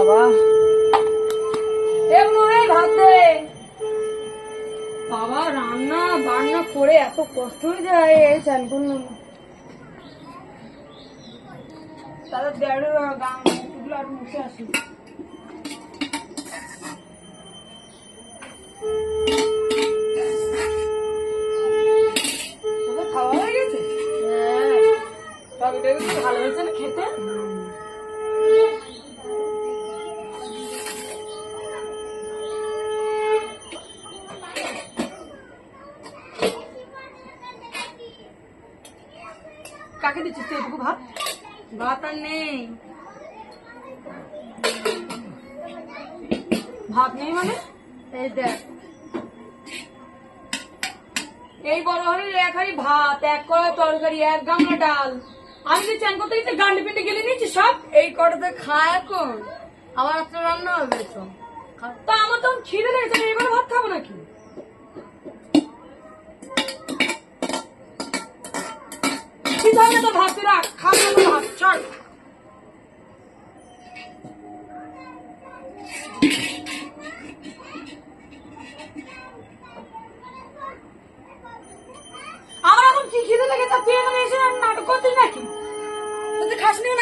বাবা। এমন ভাত দে বাবা রান্না বান্না করে এত কষ্ট হয়ে যায় এই চান করলাম। দেড় গান আর মুখে আসি। খাওয়া হয়ে গেছে? হ্যাঁ। তবে ভালো হয়েছে না খেতে? কাকে দিচ্ছিস তুই এটুকু ভাত ভাত আর নেই। ভাত নেই মানে? এই দেখ। এই বড় হলে এক হাড়ি ভাত এক কড়া তরকারি এক গামলা ডাল। আমি যে চ্যান করতে গেছি গান্ডি পিন্ডে গেলে নিচ্ছি সব এই কটাতে খা এখন। আবার রাত্রে রান্না হবে তো আমার তো খিদে লেগেছে এবারে ভাত খাব নাকি? কি তো আমার কি খিদে লেগেছে? তুই এখানে এসে নাটক করছিস নাকি? তুই খাসনি